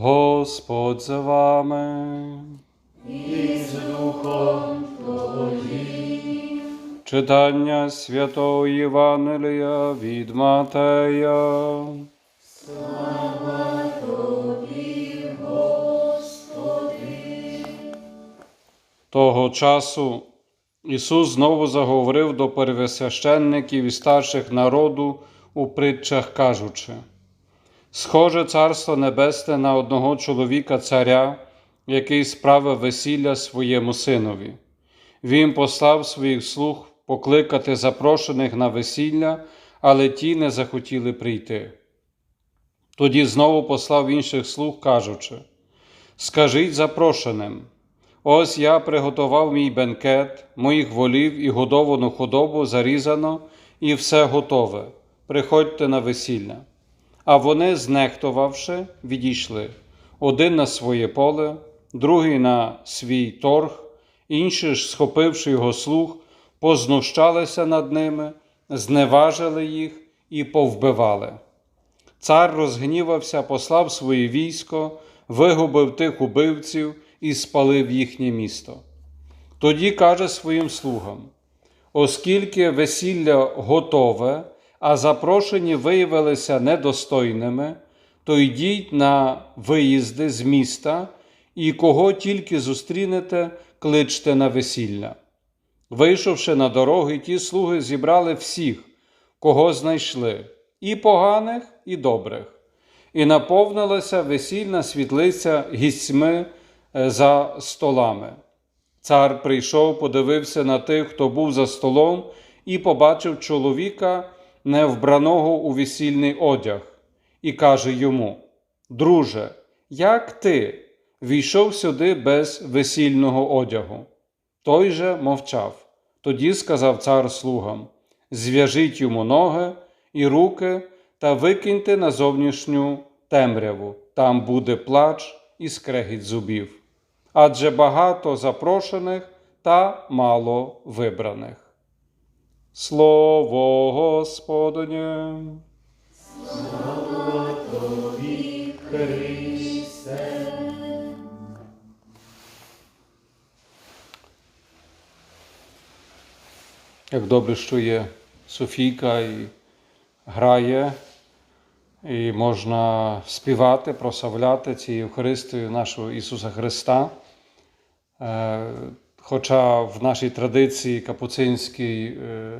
Господь за вами. і з Духом Твоїм. Читання святого Євангелія від Матея. Слава Тобі, Господи. Того часу Ісус знову заговорив до первосвященників і старших народу у притчах, кажучи: Схоже царство небесне на одного чоловіка царя, який справив весілля своєму синові. Він послав своїх слуг покликати запрошених на весілля, але ті не захотіли прийти. Тоді знову послав інших слуг, кажучи: Скажіть запрошеним. Ось я приготував мій бенкет, моїх волів і годовану худобу зарізано, і все готове. Приходьте на весілля. А вони, знехтувавши, відійшли один на своє поле, другий на свій торг, інші ж, схопивши його слуг, познущалися над ними, зневажили їх і повбивали. Цар розгнівався, послав своє військо, вигубив тих убивців і спалив їхнє місто. Тоді каже своїм слугам: оскільки весілля готове, а запрошені виявилися недостойними, то йдіть на виїзди з міста і кого тільки зустрінете, кличте на весілля. Вийшовши на дороги, ті слуги зібрали всіх, кого знайшли, і поганих, і добрих, і наповнилася весільна світлиця гістьми е, за столами. Цар прийшов, подивився на тих, хто був за столом, і побачив чоловіка, не вбраного у весільний одяг, і каже йому: Друже, як ти війшов сюди без весільного одягу? Той же мовчав. Тоді сказав цар слугам: Зв'яжіть йому ноги і руки та викиньте на зовнішню темряву, там буде плач і скрегіт зубів. Адже багато запрошених та мало вибраних. Слово Господнє. Слава Тобі, Христе. Як добре, що є Софійка і грає, і можна співати, прославляти цією Євхаристією нашого Ісуса Христа. Хоча в нашій традиції капуцинській е,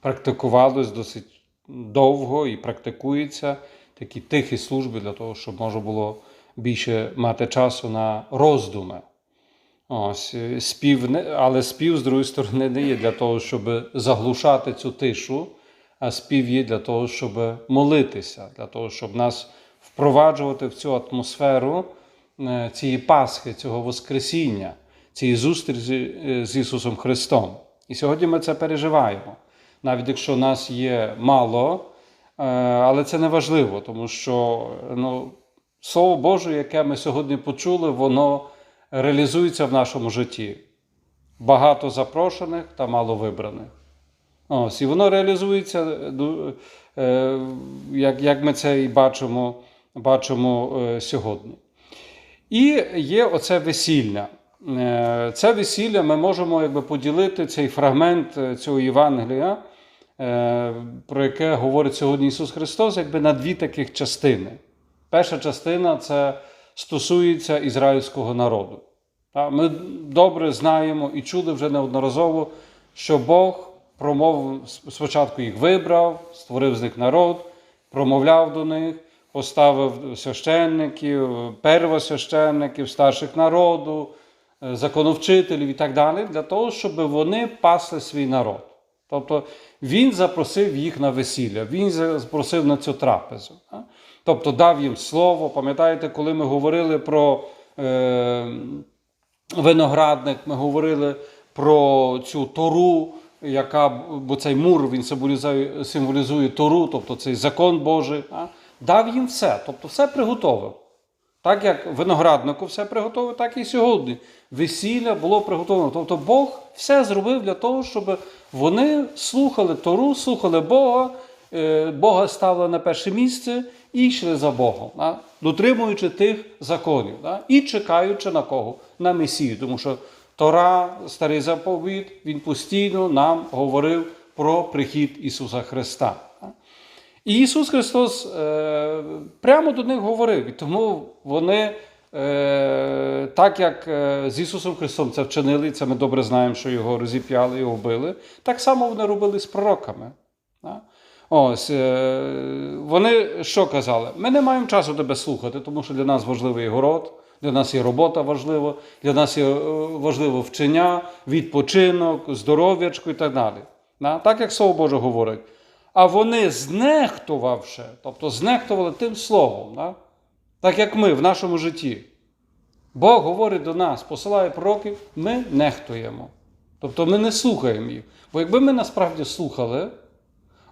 практикувалось досить довго і практикується такі тихі служби для того, щоб можна було більше мати часу на роздуми. Ось, е, спів, але спів, з другої сторони, не є для того, щоб заглушати цю тишу, а спів є для того, щоб молитися, для того, щоб нас впроваджувати в цю атмосферу е, цієї Пасхи, цього Воскресіння, цієї зустрічі е, з Ісусом Христом. І сьогодні ми це переживаємо. Навіть якщо нас є мало, е, але це не важливо, тому що ну, Слово Боже, яке ми сьогодні почули, воно реалізується в нашому житті. Багато запрошених та мало вибраних. Ось, і воно реалізується, е, як, як ми це і бачимо, бачимо сьогодні. І є оце весілля. Е, Це весілля ми можемо якби, поділити цей фрагмент е, цього Євангелія, е, про яке говорить сьогодні Ісус Христос, якби на дві таких частини. Перша частина це стосується ізраїльського народу. Ми добре знаємо і чули вже неодноразово, що Бог промов спочатку їх вибрав, створив з них народ, промовляв до них, поставив священників, первосвященників, старших народу, законовчителів і так далі, для того, щоб вони пасли свій народ. Тобто він запросив їх на весілля, він запросив на цю трапезу. Тобто дав їм слово. Пам'ятаєте, коли ми говорили про е, виноградник, ми говорили про цю тору, яка, бо цей мур він символізує, символізує тору, тобто цей закон Божий. А? Дав їм все, тобто все приготовив. Так як винограднику все приготовив, так і сьогодні. Весілля було приготовлено. Тобто Бог все зробив для того, щоб вони слухали Тору, слухали Бога, е, Бога ставили на перше місце, і йшли за Богом, дотримуючи тих законів, і чекаючи на кого? На Месію. Тому що Тора, старий заповіт, він постійно нам говорив про прихід Ісуса Христа. І Ісус Христос е, прямо до них говорив. І тому вони, е, так як е, з Ісусом Христом це вчинили, це ми добре знаємо, що його розіп'яли, його вбили, так само вони робили з пророками. Ось, е, вони що казали? Ми не маємо часу тебе слухати, тому що для нас важливий город, для нас є робота важлива, для нас є е, важливо вчення, відпочинок, здоров'ячко і так далі. Да? Так як Слово Боже говорить. А вони знехтувавши, тобто знехтували тим словом, да? так як ми в нашому житті. Бог говорить до нас, посилає пророків, ми нехтуємо. Тобто ми не слухаємо їх. Бо якби ми насправді слухали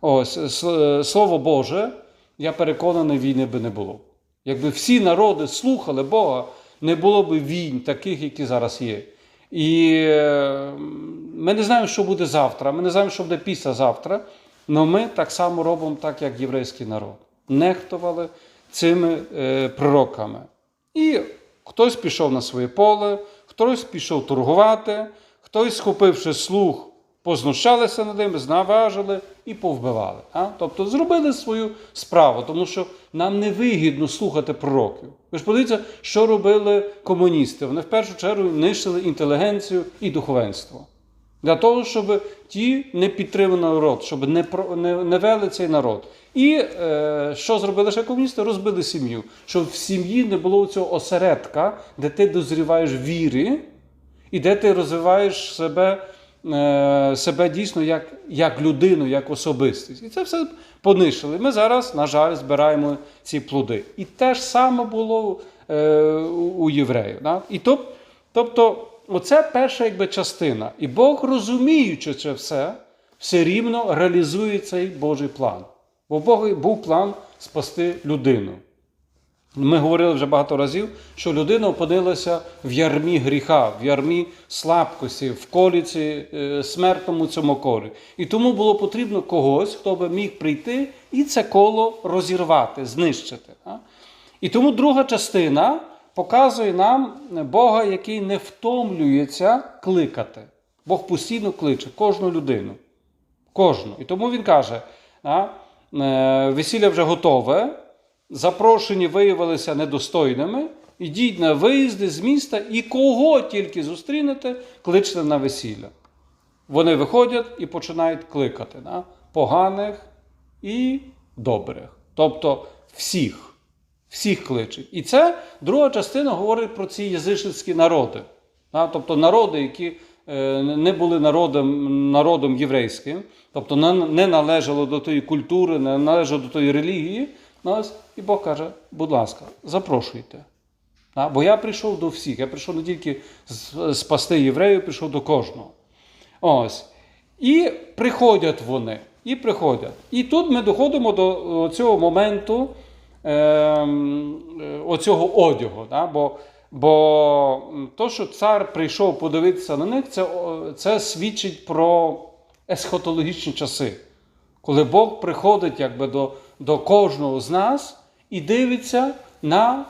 ось, Слово Боже, я переконаний, війни би не було. Якби всі народи слухали Бога, не було б війн таких, які зараз є. І е, ми не знаємо, що буде завтра, ми не знаємо, що буде післязавтра, але ми так само робимо, так як єврейський народ. Нехтували цими е, пророками. І хтось пішов на своє поле, хтось пішов торгувати, хтось, схопивши слух, познущалися над ними, знаважили і повбивали. А? Тобто зробили свою справу, тому що нам не вигідно слухати пророків. Ви ж подивіться, що робили комуністи. Вони в першу чергу нищили інтелігенцію і духовенство. Для того, щоб ті не підтримали народ, щоб не, не, не вели цей народ. І е, що зробили ще комуністи? Розбили сім'ю. Щоб в сім'ї не було цього осередка, де ти дозріваєш віри, і де ти розвиваєш себе, е, себе дійсно як, як людину, як особистість. І це все понищили. Ми зараз, на жаль, збираємо ці плоди. І те ж саме було е, у євреїв. Да? І тоб, тобто, оце перша якби, частина. І Бог, розуміючи це все, все рівно реалізує цей Божий план. Бо Бога був план спасти людину. Ми говорили вже багато разів, що людина опинилася в ярмі гріха, в ярмі слабкості, в коліці е, смертному цьому колі. І тому було потрібно когось, хто би міг прийти і це коло розірвати, знищити. І тому друга частина показує нам Бога, який не втомлюється кликати. Бог постійно кличе кожну людину. Кожну. І тому він каже: а, е, весілля вже готове, запрошені виявилися недостойними. Ідіть на виїзди з міста і кого тільки зустрінете, кличте на весілля. Вони виходять і починають кликати да? поганих і добрих. Тобто всіх. Всіх кличуть. І це друга частина говорить про ці язичницькі народи. Тобто народи, які е, не були народом, народом єврейським, тобто не- належало до тої культури, не належало до тої релігії. Ну, І Бог каже, будь ласка, запрошуйте. Бо я прийшов до всіх. Я прийшов не тільки спасти євреїв, прийшов до кожного. Ось. І приходять вони. І приходять. І тут ми доходимо до цього моменту е, оцього одягу. Да? Бо, бо то, що цар прийшов подивитися на них, це, це свідчить про есхотологічні часи. Коли Бог приходить якби, до, до кожного з нас і дивиться на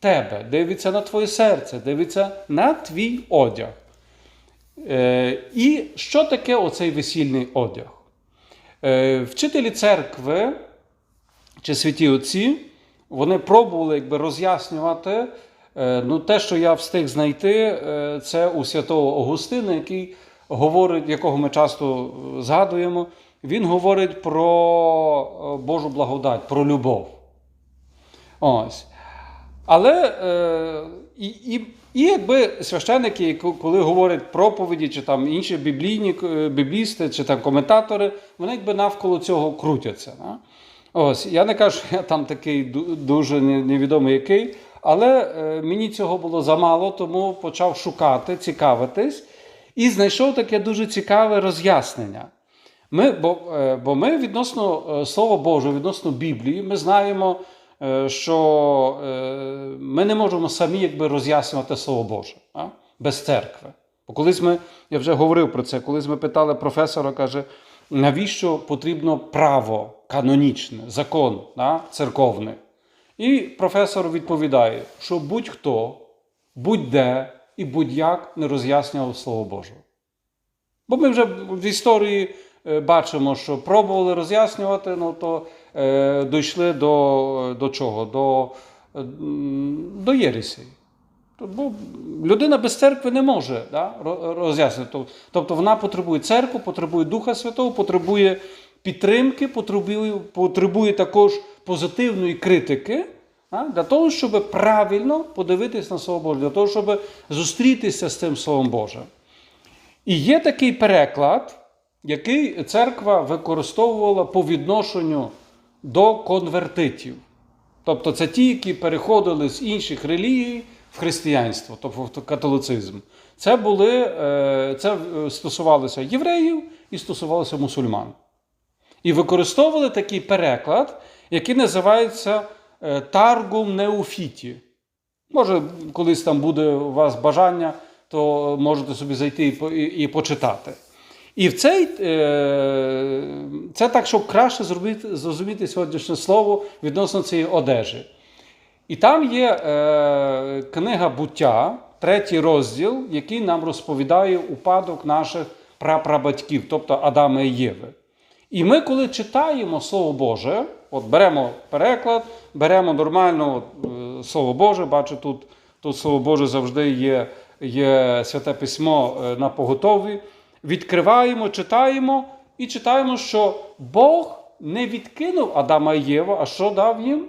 тебе, дивиться на твоє серце, дивиться на твій одяг. Е, і що таке оцей весільний одяг? Е, вчителі церкви чи святі отці, вони пробували якби, роз'яснювати. е, ну, те, що я встиг знайти, е, це у святого Августина, який говорить, якого ми часто е, згадуємо, він говорить про Божу благодать, про любов. Ось. Але і, і, і якби священники, коли говорять проповіді, чи там інші біблійні біблісти, чи там коментатори, вони якби навколо цього крутяться. Да? Ось, я не кажу, що я там такий дуже не- невідомий який, але е, мені цього було замало, тому почав шукати, цікавитись, і знайшов таке дуже цікаве роз'яснення. Ми, бо, е, бо ми відносно е, Слова Божого, відносно Біблії, ми знаємо, що ми не можемо самі якби роз'яснювати Слово Боже а? без церкви. Бо колись ми, я вже говорив про це, колись ми питали професора, каже, навіщо потрібно право канонічне, закон да? церковний? І професор відповідає, що будь-хто, будь-де і будь-як не роз'яснював Слово Боже. Бо ми вже в історії е, бачимо, що пробували роз'яснювати, ну то е, дійшли до, до чого? До, до Єресі. Бо людина без церкви не може да, роз'яснити. Тобто вона потребує церкву, потребує Духа Святого, потребує підтримки, потребує, потребує також позитивної критики, да, для того, щоб правильно подивитись на Слово Боже, для того, щоб зустрітися з цим Словом Божим. І є такий переклад, який церква використовувала по відношенню до конвертитів. Тобто це ті, які переходили з інших релігій в християнство, тобто в католицизм. Це були, е, це е, стосувалося євреїв і стосувалося мусульман. І використовували такий переклад, який називається е, Таргум Неофіті. Може, колись там буде у вас бажання, то можете собі зайти і, почитати. І в цей, це так, щоб краще зрозуміти сьогоднішнє слово відносно цієї одежі. І там є е, книга буття, третій розділ, який нам розповідає упадок наших прапрабатьків, тобто Адама і Єви. І ми, коли читаємо Слово Боже, от беремо переклад, беремо нормально от, е, Слово Боже, бачу, тут, тут Слово Боже завжди є, є святе письмо е, на поготові. Відкриваємо, читаємо і читаємо, що Бог не відкинув Адама і Єву, а що дав їм?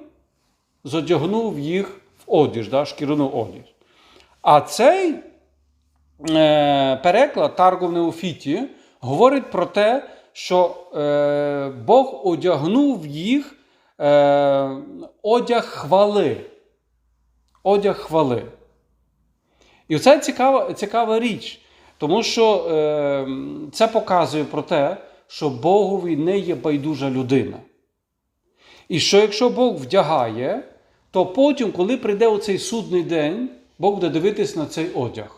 Зодягнув їх в одіж, да, шкіряну одіж. А цей е, переклад в Неофіті говорить про те, що е, Бог одягнув їх е, одяг хвали. Одяг хвали. І це цікава, цікава річ, тому що е, це показує про те, що Богові не є байдужа людина. І що якщо Бог вдягає, то потім, коли прийде оцей судний день, Бог буде дивитись на цей одяг.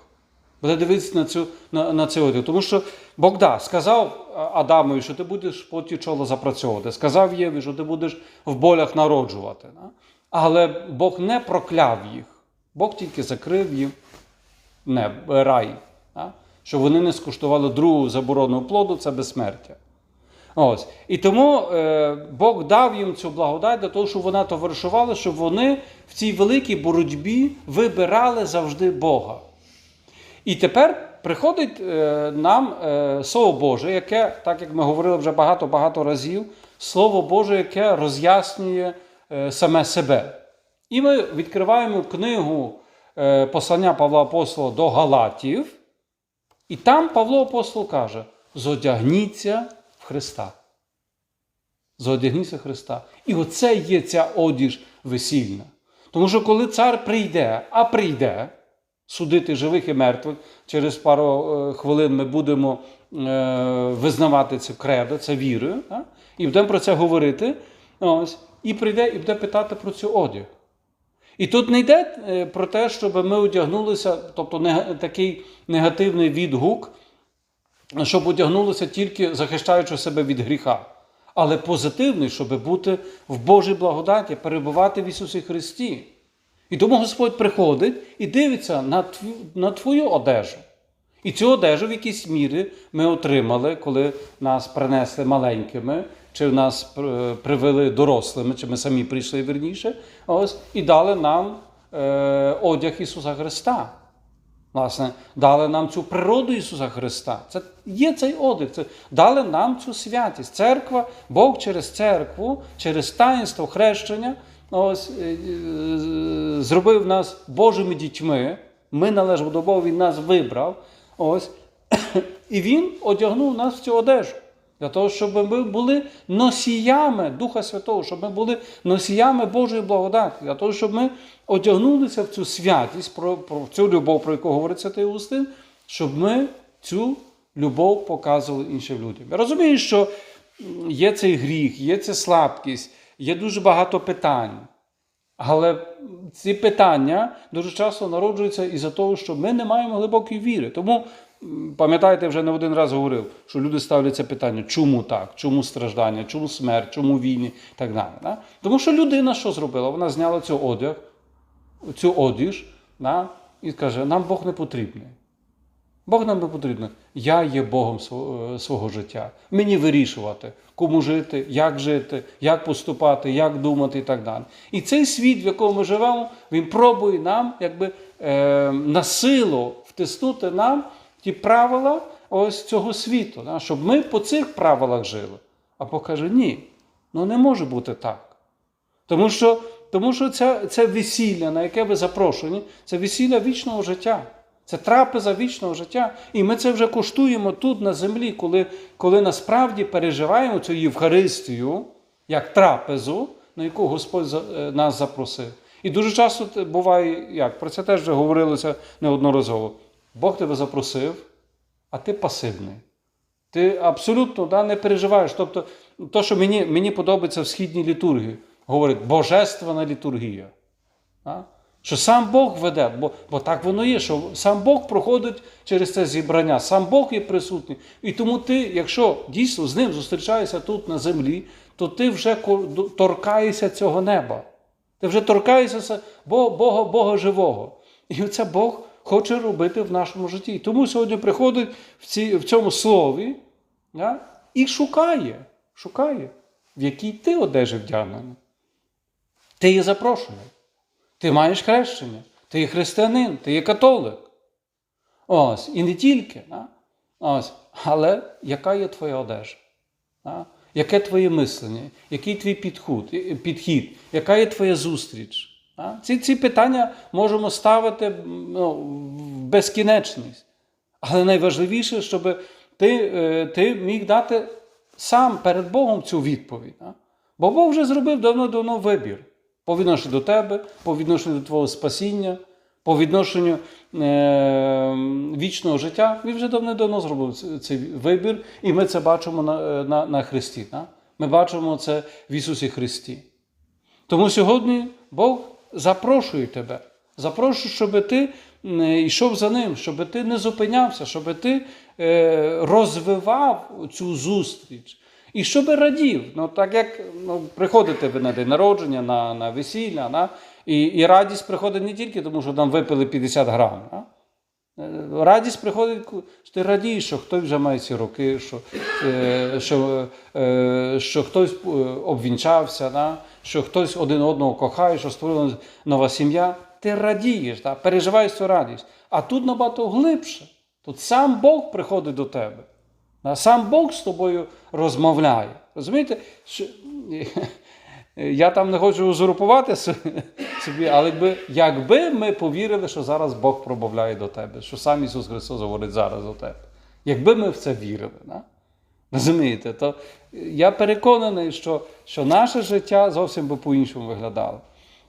Буде дивитися на, цю, на, на цей одяг. Тому що Бог да, сказав Адамові, що ти будеш поті чола запрацьовувати. Сказав Єві, що ти будеш в болях народжувати. Да? Але Бог не прокляв їх. Бог тільки закрив їм рай. Да? Щоб вони не скуштували другу заборонену плоду це безсмертя. Ось. І тому е, Бог дав їм цю благодать для того, щоб вона товаришувала, щоб вони в цій великій боротьбі вибирали завжди Бога. І тепер приходить е, нам е, Слово Боже, яке, так як ми говорили вже багато-багато разів, Слово Боже, яке роз'яснює е, саме себе. І ми відкриваємо книгу е, послання Павла Апостола до Галатів, і там Павло Апостол каже: зодягніться Христа. Зодягніться Христа. І оце є ця одіж весільна. Тому що коли цар прийде, а прийде судити живих і мертвих, через пару е, хвилин ми будемо е, визнавати це кредо, це вірою, і будемо про це говорити. Ось, і прийде і буде питати про цю одяг. І тут не йде е, про те, щоб ми одягнулися, тобто нега- такий негативний відгук, щоб одягнулися тільки захищаючи себе від гріха, але позитивний, щоб бути в Божій благодаті, перебувати в Ісусі Христі. І тому Господь приходить і дивиться на, твою, на твою одежу. І цю одежу в якійсь мірі ми отримали, коли нас принесли маленькими, чи нас е, привели дорослими, чи ми самі прийшли вірніше, ось, і дали нам е, одяг Ісуса Христа. Власне, дали нам цю природу Ісуса Христа. Це є цей одих. Це дали нам цю святість. Церква, Бог через церкву, через таїнство хрещення, ось, е, е, зробив нас Божими дітьми. Ми належимо до Бога, Він нас вибрав. Ось. І Він одягнув нас в цю одежу. Для того, щоб ми були носіями Духа Святого, щоб ми були носіями Божої благодаті, для того, щоб ми одягнулися в цю святість, про, про цю любов, про яку говорить Святий Августин, щоб ми цю любов показували іншим людям. Я розумію, що є цей гріх, є ця слабкість, є дуже багато питань. Але ці питання дуже часто народжуються із-за того, що ми не маємо глибокої віри. Тому пам'ятаєте, вже не один раз говорив, що люди ставляться питання, чому так, чому страждання, чому смерть, чому війни і так далі. Да? Тому що людина що зробила? Вона зняла цю одяг, цю одіж да? і каже, нам Бог не потрібний. Бог нам не потрібен. Я є Богом свого, свого життя. Мені вирішувати, кому жити, як жити, як поступати, як думати і так далі. І цей світ, в якому ми живемо, він пробує нам якби, е, насилу втиснути нам ті правила ось цього світу, да, щоб ми по цих правилах жили. А Бог каже, ні, ну не може бути так. Тому що, тому що це, це весілля, на яке ви запрошені, це весілля вічного життя. Це трапеза вічного життя. І ми це вже коштуємо тут, на землі, коли, коли насправді переживаємо цю Євхаристію як трапезу, на яку Господь е, нас запросив. І дуже часто буває, як про це теж вже говорилося неодноразово. Бог тебе запросив, а ти пасивний. Ти абсолютно да, не переживаєш. Тобто, то, що мені, мені подобається в східній літургії, говорить божественна літургія. А? Що сам Бог веде, бо, бо так воно є, що сам Бог проходить через це зібрання, сам Бог є присутній. І тому ти, якщо дійсно з ним зустрічаєшся тут на землі, то ти вже торкаєшся цього неба. Ти вже торкаєшся Бога, Бога живого. І це Бог хоче робити в нашому житті. Тому сьогодні приходить в, ці, в цьому слові да, і шукає, шукає, в якій ти одежі вдягнений. Ти є запрошений. Ти маєш хрещення, ти є християнин, ти є католик. Ось, і не тільки. Да? Ось, але яка є твоя одежа? Да? Яке твоє мислення, який твій підхід, підхід, яка є твоя зустріч? Ці, ці питання можемо ставити ну, в безкінечність. Але найважливіше, щоб ти, е, ти міг дати сам перед Богом цю відповідь. Бо Бог вже зробив давно-давно вибір по відношенню до тебе, по відношенню до твого спасіння, по відношенню е, вічного життя. Він вже давно-давно зробив цей вибір, і ми це бачимо на, на, на Христі. Ми бачимо це в Ісусі Христі. Тому сьогодні Бог запрошує тебе. Запрошую, щоб ти йшов за ним, щоб ти не зупинявся, щоб ти е, розвивав цю зустріч. І щоб радів. Ну, так як ну, приходите ви на день народження, на, на весілля, на, і, і радість приходить не тільки тому, що там випили 50 грам. А? Радість приходить, ти радієш, що хтось вже має ці роки, що, е, що, е, що хтось е, обвінчався, да? що хтось один одного кохає, що створила нова сім'я. Ти радієш, да? переживаєш цю радість. А тут набагато глибше. Тут сам Бог приходить до тебе. Да? Сам Бог з тобою розмовляє. Розумієте? Що... Я там не хочу узурпувати собі, але якби, якби ми повірили, що зараз Бог промовляє до тебе, що сам Ісус Христос говорить зараз до тебе. Якби ми в це вірили, да? розумієте, то я переконаний, що, що наше життя зовсім би по-іншому виглядало.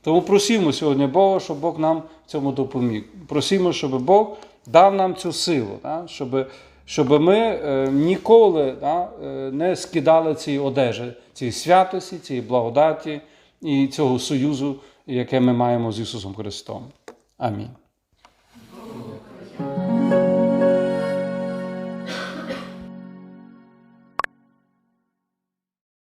Тому просімо сьогодні Бога, щоб Бог нам в цьому допоміг. Просімо, щоб Бог дав нам цю силу, да? щоб, щоб ми е, ніколи да, е, не скидали цієї одежі, цієї святості, цієї благодаті і цього союзу, яке ми маємо з Ісусом Христом. Амінь.